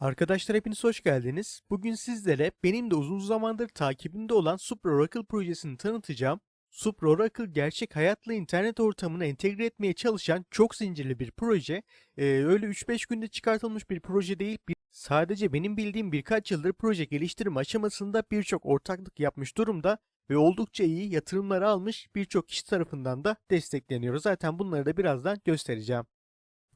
Arkadaşlar hepiniz hoş geldiniz. Bugün sizlere benim de uzun zamandır takibimde olan Supra Oracle projesini tanıtacağım. Supra Oracle gerçek hayatla internet ortamına entegre etmeye çalışan çok zincirli bir proje. Ee, öyle 3-5 günde çıkartılmış bir proje değil. Bir- sadece benim bildiğim birkaç yıldır proje geliştirme aşamasında birçok ortaklık yapmış durumda ve oldukça iyi yatırımlar almış birçok kişi tarafından da destekleniyor. Zaten bunları da birazdan göstereceğim.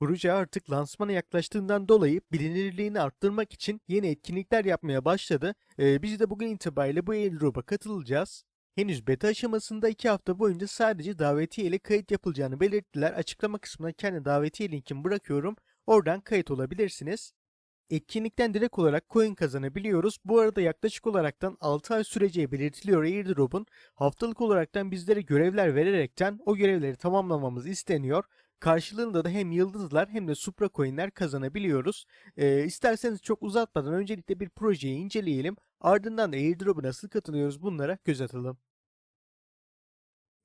Proje artık lansmana yaklaştığından dolayı bilinirliğini arttırmak için yeni etkinlikler yapmaya başladı. Ee, biz de bugün itibariyle bu airdrop'a katılacağız. Henüz beta aşamasında 2 hafta boyunca sadece davetiye ile kayıt yapılacağını belirttiler. Açıklama kısmına kendi davetiye linkimi bırakıyorum. Oradan kayıt olabilirsiniz. Etkinlikten direkt olarak coin kazanabiliyoruz. Bu arada yaklaşık olaraktan 6 ay süreceği belirtiliyor airdrop'un. Haftalık olaraktan bizlere görevler vererekten o görevleri tamamlamamız isteniyor. Karşılığında da hem yıldızlar hem de supra coinler kazanabiliyoruz. Ee, isterseniz çok uzatmadan öncelikle bir projeyi inceleyelim. Ardından da airdrop'a nasıl katılıyoruz bunlara göz atalım.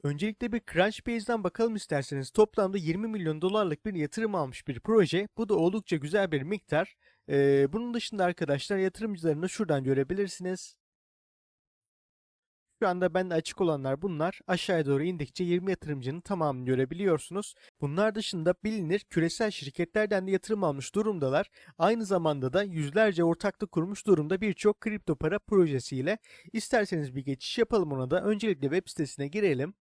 Öncelikle bir Crunchbase'den bakalım isterseniz. Toplamda 20 milyon dolarlık bir yatırım almış bir proje. Bu da oldukça güzel bir miktar. Ee, bunun dışında arkadaşlar yatırımcılarını şuradan görebilirsiniz. Şu anda bende açık olanlar bunlar. Aşağıya doğru indikçe 20 yatırımcının tamamını görebiliyorsunuz. Bunlar dışında bilinir küresel şirketlerden de yatırım almış durumdalar. Aynı zamanda da yüzlerce ortaklık kurmuş durumda birçok kripto para projesiyle. İsterseniz bir geçiş yapalım ona da. Öncelikle web sitesine girelim.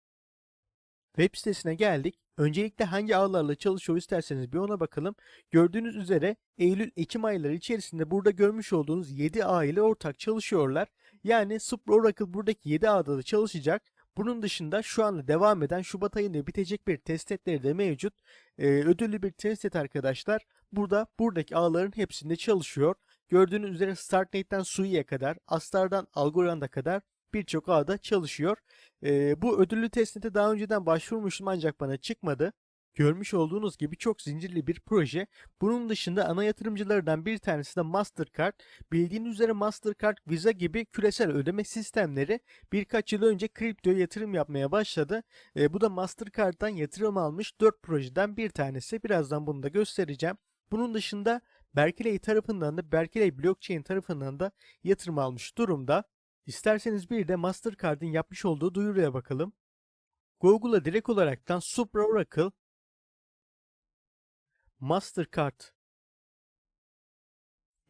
Web sitesine geldik. Öncelikle hangi ağlarla çalışıyor isterseniz bir ona bakalım. Gördüğünüz üzere Eylül-Ekim ayları içerisinde burada görmüş olduğunuz 7 ağ ile ortak çalışıyorlar. Yani Supra Oracle buradaki 7 ağda da çalışacak. Bunun dışında şu anda devam eden Şubat ayında bitecek bir testnetleri de mevcut. Ee, ödüllü bir testnet arkadaşlar. Burada buradaki ağların hepsinde çalışıyor. Gördüğünüz üzere Startnate'den Sui'ye kadar, Astar'dan Algorand'a kadar birçok ağda çalışıyor. Ee, bu ödüllü testnete daha önceden başvurmuştum ancak bana çıkmadı. Görmüş olduğunuz gibi çok zincirli bir proje. Bunun dışında ana yatırımcılardan bir tanesi de Mastercard. Bildiğiniz üzere Mastercard, Visa gibi küresel ödeme sistemleri birkaç yıl önce kriptoya yatırım yapmaya başladı. Ee, bu da Mastercard'dan yatırım almış 4 projeden bir tanesi. Birazdan bunu da göstereceğim. Bunun dışında Berkeley tarafından da Berkeley Blockchain tarafından da yatırım almış durumda. İsterseniz bir de Mastercard'ın yapmış olduğu duyuruya bakalım. Google'a direkt olaraktan Supra Oracle Mastercard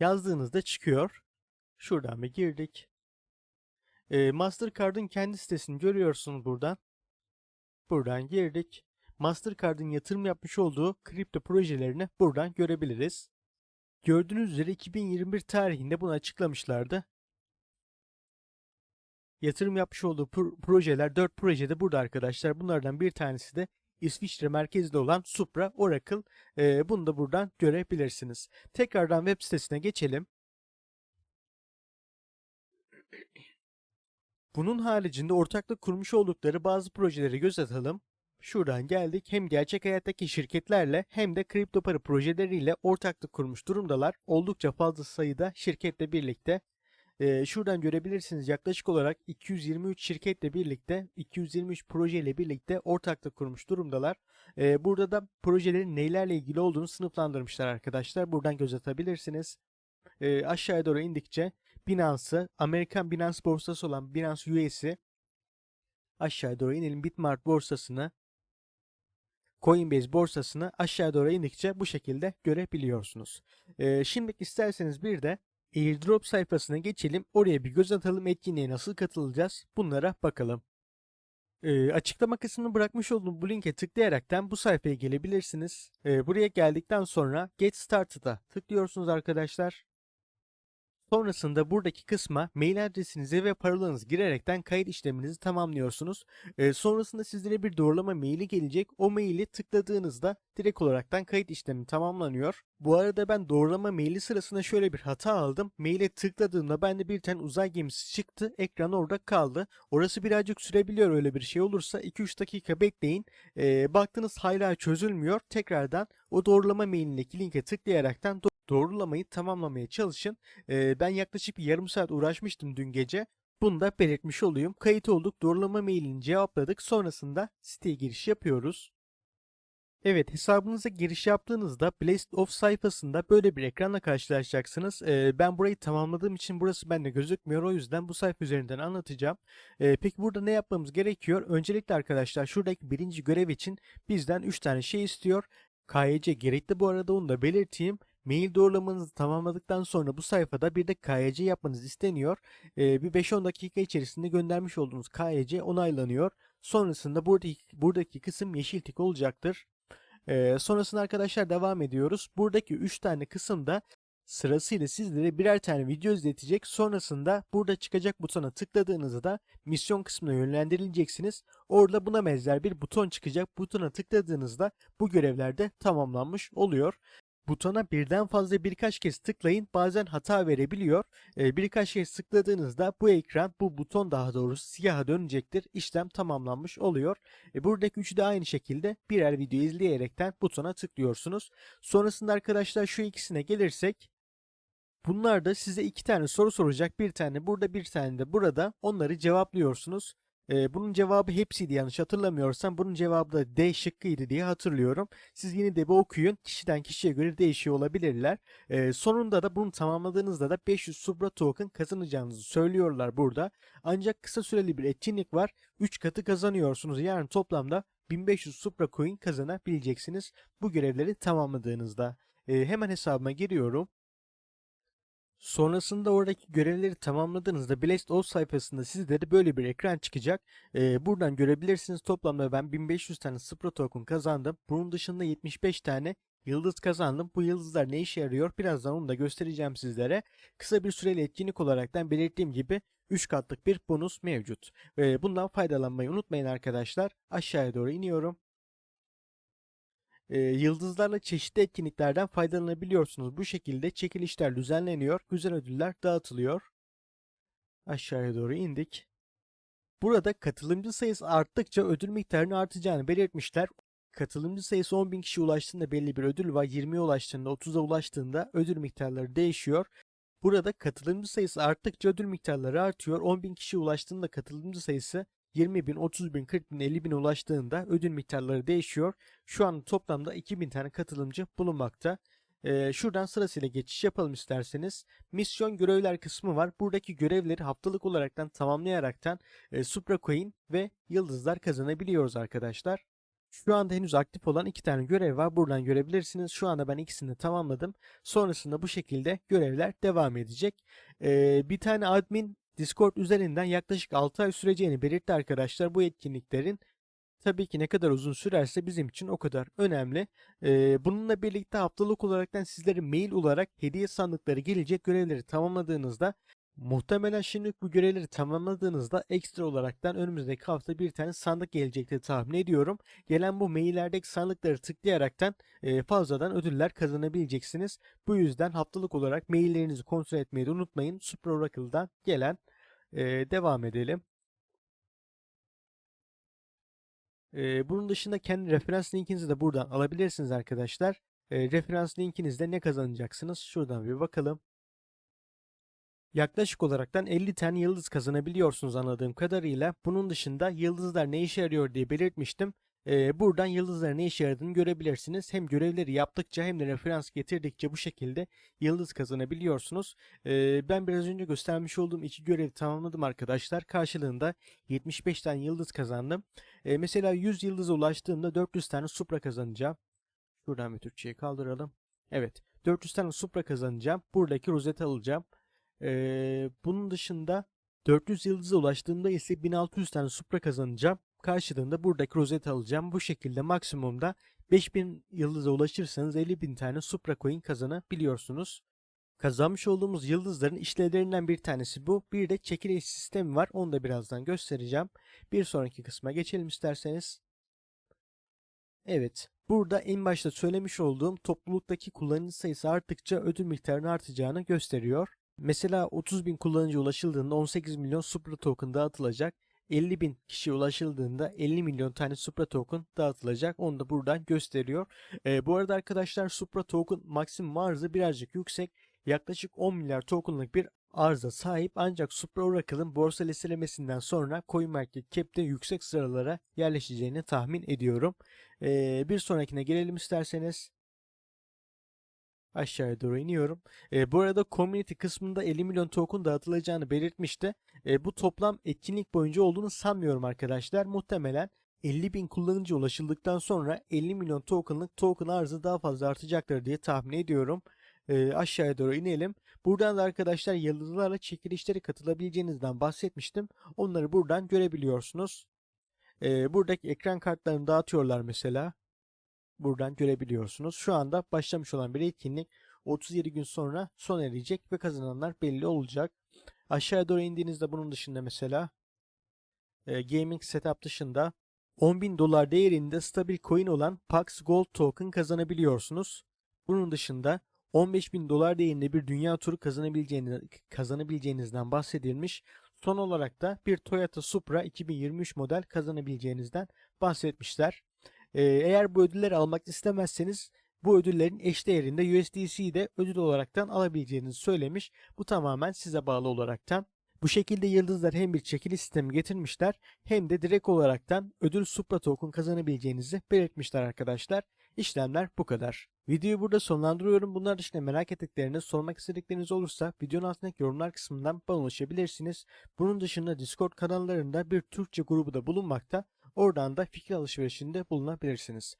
yazdığınızda çıkıyor. Şuradan bir girdik. Ee, Mastercard'ın kendi sitesini görüyorsunuz buradan. Buradan girdik. Mastercard'ın yatırım yapmış olduğu kripto projelerini buradan görebiliriz. Gördüğünüz üzere 2021 tarihinde bunu açıklamışlardı. Yatırım yapmış olduğu pro- projeler 4 projede burada arkadaşlar. Bunlardan bir tanesi de İsviçre merkezli olan Supra Oracle. Ee, bunu da buradan görebilirsiniz. Tekrardan web sitesine geçelim. Bunun haricinde ortaklık kurmuş oldukları bazı projeleri göz atalım. Şuradan geldik. Hem gerçek hayattaki şirketlerle hem de kripto para projeleriyle ortaklık kurmuş durumdalar. Oldukça fazla sayıda şirketle birlikte şuradan görebilirsiniz yaklaşık olarak 223 şirketle birlikte 223 projeyle birlikte ortaklık kurmuş durumdalar. Burada da projelerin neylerle ilgili olduğunu sınıflandırmışlar arkadaşlar. Buradan göz atabilirsiniz. Aşağıya doğru indikçe Binance'ı, Amerikan Binance borsası olan Binance US'i aşağıya doğru inelim. Bitmart borsasını, Coinbase borsasını aşağı doğru indikçe bu şekilde görebiliyorsunuz. Ee, şimdi isterseniz bir de airdrop sayfasına geçelim. Oraya bir göz atalım. Etkinliğe nasıl katılacağız? Bunlara bakalım. Ee, açıklama kısmını bırakmış olduğum bu linke tıklayaraktan bu sayfaya gelebilirsiniz. Ee, buraya geldikten sonra Get Started'a tıklıyorsunuz arkadaşlar. Sonrasında buradaki kısma mail adresinizi ve parolanızı girerekten kayıt işleminizi tamamlıyorsunuz. Ee, sonrasında sizlere bir doğrulama maili gelecek. O maili tıkladığınızda direkt olaraktan kayıt işlemi tamamlanıyor. Bu arada ben doğrulama maili sırasında şöyle bir hata aldım. Maile tıkladığımda bende bir tane uzay gemisi çıktı. Ekran orada kaldı. Orası birazcık sürebiliyor öyle bir şey olursa 2-3 dakika bekleyin. Ee, baktınız hala çözülmüyor. Tekrardan o doğrulama mailindeki linke tıklayaraktan doğrulamayı tamamlamaya çalışın. Ee, ben yaklaşık bir yarım saat uğraşmıştım dün gece. Bunu da belirtmiş olayım. Kayıt olduk, doğrulama mailini cevapladık. Sonrasında siteye giriş yapıyoruz. Evet hesabınıza giriş yaptığınızda Blast of sayfasında böyle bir ekranla karşılaşacaksınız. Ee, ben burayı tamamladığım için burası bende gözükmüyor. O yüzden bu sayfa üzerinden anlatacağım. Ee, peki burada ne yapmamız gerekiyor? Öncelikle arkadaşlar şuradaki birinci görev için bizden 3 tane şey istiyor. KYC gerekli bu arada onu da belirteyim. Mail doğrulamanızı tamamladıktan sonra bu sayfada bir de KYC yapmanız isteniyor. Ee, bir 5-10 dakika içerisinde göndermiş olduğunuz KYC onaylanıyor. Sonrasında buradaki, buradaki kısım yeşil tik olacaktır. Ee, sonrasında arkadaşlar devam ediyoruz. Buradaki 3 tane kısımda sırasıyla sizlere birer tane video izletecek. Sonrasında burada çıkacak butona tıkladığınızda da misyon kısmına yönlendirileceksiniz. Orada buna benzer bir buton çıkacak. Butona tıkladığınızda bu görevler de tamamlanmış oluyor. Butona birden fazla birkaç kez tıklayın bazen hata verebiliyor. Ee, birkaç kez tıkladığınızda bu ekran bu buton daha doğrusu siyaha dönecektir. İşlem tamamlanmış oluyor. E, buradaki üçü de aynı şekilde birer video izleyerekten butona tıklıyorsunuz. Sonrasında arkadaşlar şu ikisine gelirsek Bunlar da size iki tane soru soracak. Bir tane burada bir tane de burada. Onları cevaplıyorsunuz. Ee, bunun cevabı hepsiydi yanlış hatırlamıyorsam. Bunun cevabı da D şıkkıydı diye hatırlıyorum. Siz yine de bir okuyun. Kişiden kişiye göre değişiyor olabilirler. Ee, sonunda da bunu tamamladığınızda da 500 Supra Token kazanacağınızı söylüyorlar burada. Ancak kısa süreli bir etkinlik var. 3 katı kazanıyorsunuz. Yani toplamda 1500 Supra Coin kazanabileceksiniz bu görevleri tamamladığınızda. Ee, hemen hesabıma giriyorum. Sonrasında oradaki görevleri tamamladığınızda Blast All sayfasında sizlere böyle bir ekran çıkacak. Ee, buradan görebilirsiniz toplamda ben 1500 tane Spro Token kazandım. Bunun dışında 75 tane yıldız kazandım. Bu yıldızlar ne işe yarıyor? Birazdan onu da göstereceğim sizlere. Kısa bir süreli etkinlik olaraktan belirttiğim gibi 3 katlık bir bonus mevcut. Ee, bundan faydalanmayı unutmayın arkadaşlar. Aşağıya doğru iniyorum e, yıldızlarla çeşitli etkinliklerden faydalanabiliyorsunuz. Bu şekilde çekilişler düzenleniyor, güzel ödüller dağıtılıyor. Aşağıya doğru indik. Burada katılımcı sayısı arttıkça ödül miktarının artacağını belirtmişler. Katılımcı sayısı 10.000 kişi ulaştığında belli bir ödül var. 20'ye ulaştığında, 30'a ulaştığında ödül miktarları değişiyor. Burada katılımcı sayısı arttıkça ödül miktarları artıyor. 10.000 kişi ulaştığında katılımcı sayısı 20 bin, 30 bin, 40 bin, 50 bin ulaştığında ödül miktarları değişiyor. Şu an toplamda 2000 tane katılımcı bulunmakta. Ee, şuradan sırasıyla geçiş yapalım isterseniz. Misyon görevler kısmı var. Buradaki görevleri haftalık olaraktan tamamlayaraktan e, Supra Coin ve yıldızlar kazanabiliyoruz arkadaşlar. Şu anda henüz aktif olan iki tane görev var. Buradan görebilirsiniz. Şu anda ben ikisini tamamladım. Sonrasında bu şekilde görevler devam edecek. Ee, bir tane admin Discord üzerinden yaklaşık 6 ay süreceğini belirtti arkadaşlar. Bu etkinliklerin tabii ki ne kadar uzun sürerse bizim için o kadar önemli. Ee, bununla birlikte haftalık olaraktan sizlere mail olarak hediye sandıkları gelecek görevleri tamamladığınızda Muhtemelen şimdi bu görevleri tamamladığınızda ekstra olaraktan önümüzdeki hafta bir tane sandık gelecektir tahmin ediyorum. Gelen bu maillerdeki sandıkları tıklayaraktan e, fazladan ödüller kazanabileceksiniz. Bu yüzden haftalık olarak maillerinizi kontrol etmeyi de unutmayın. Super Oracle'dan gelen e, devam edelim. E, bunun dışında kendi referans linkinizi de buradan alabilirsiniz arkadaşlar. E, referans linkinizde ne kazanacaksınız? Şuradan bir bakalım. Yaklaşık olaraktan 50 tane yıldız kazanabiliyorsunuz anladığım kadarıyla. Bunun dışında yıldızlar ne işe yarıyor diye belirtmiştim. Ee, buradan yıldızların ne işe yaradığını görebilirsiniz. Hem görevleri yaptıkça hem de referans getirdikçe bu şekilde yıldız kazanabiliyorsunuz. Ee, ben biraz önce göstermiş olduğum iki görevi tamamladım arkadaşlar. Karşılığında 75 tane yıldız kazandım. Ee, mesela 100 yıldıza ulaştığımda 400 tane supra kazanacağım. Şuradan bir Türkçeyi kaldıralım. Evet 400 tane supra kazanacağım. Buradaki rozet alacağım. Ee, bunun dışında 400 yıldıza ulaştığımda ise 1600 tane Supra kazanacağım. Karşılığında buradaki rozet alacağım. Bu şekilde maksimumda 5000 yıldıza ulaşırsanız 50.000 tane Supra coin kazanabiliyorsunuz. Kazanmış olduğumuz yıldızların işlevlerinden bir tanesi bu. Bir de çekiliş sistemi var. Onu da birazdan göstereceğim. Bir sonraki kısma geçelim isterseniz. Evet. Burada en başta söylemiş olduğum topluluktaki kullanıcı sayısı arttıkça ödül miktarının artacağını gösteriyor. Mesela 30 bin kullanıcı ulaşıldığında 18 milyon Supra Token dağıtılacak. 50 bin kişi ulaşıldığında 50 milyon tane Supra Token dağıtılacak. Onu da buradan gösteriyor. Ee, bu arada arkadaşlar Supra Token maksimum arzı birazcık yüksek. Yaklaşık 10 milyar tokenlık bir arıza sahip ancak Supra Oracle'ın borsa listelemesinden sonra CoinMarketCap'te yüksek sıralara yerleşeceğini tahmin ediyorum. Ee, bir sonrakine gelelim isterseniz. Aşağıya doğru iniyorum. Ee, bu arada community kısmında 50 milyon token dağıtılacağını belirtmişti. Ee, bu toplam etkinlik boyunca olduğunu sanmıyorum arkadaşlar. Muhtemelen 50 bin kullanıcı ulaşıldıktan sonra 50 milyon tokenlık token arzı daha fazla artacaktır diye tahmin ediyorum. Ee, aşağıya doğru inelim. Buradan da arkadaşlar yıldızlarla çekilişlere katılabileceğinizden bahsetmiştim. Onları buradan görebiliyorsunuz. Ee, buradaki ekran kartlarını dağıtıyorlar mesela. Buradan görebiliyorsunuz. Şu anda başlamış olan bir etkinlik 37 gün sonra sona erecek ve kazananlar belli olacak. Aşağıya doğru indiğinizde bunun dışında mesela e, gaming setup dışında 10.000 dolar değerinde stabil coin olan Pax Gold Token kazanabiliyorsunuz. Bunun dışında 15.000 dolar değerinde bir dünya turu kazanabileceğiniz, kazanabileceğinizden bahsedilmiş. Son olarak da bir Toyota Supra 2023 model kazanabileceğinizden bahsetmişler. Ee, eğer bu ödülleri almak istemezseniz bu ödüllerin eş değerinde USDC'yi de ödül olaraktan alabileceğinizi söylemiş. Bu tamamen size bağlı olaraktan. Bu şekilde yıldızlar hem bir çekiliş sistemi getirmişler hem de direkt olaraktan ödül Supra Token kazanabileceğinizi belirtmişler arkadaşlar. İşlemler bu kadar. Videoyu burada sonlandırıyorum. Bunlar dışında merak ettikleriniz, sormak istedikleriniz olursa videonun altındaki yorumlar kısmından bana ulaşabilirsiniz. Bunun dışında Discord kanallarında bir Türkçe grubu da bulunmakta. Oradan da fikir alışverişinde bulunabilirsiniz.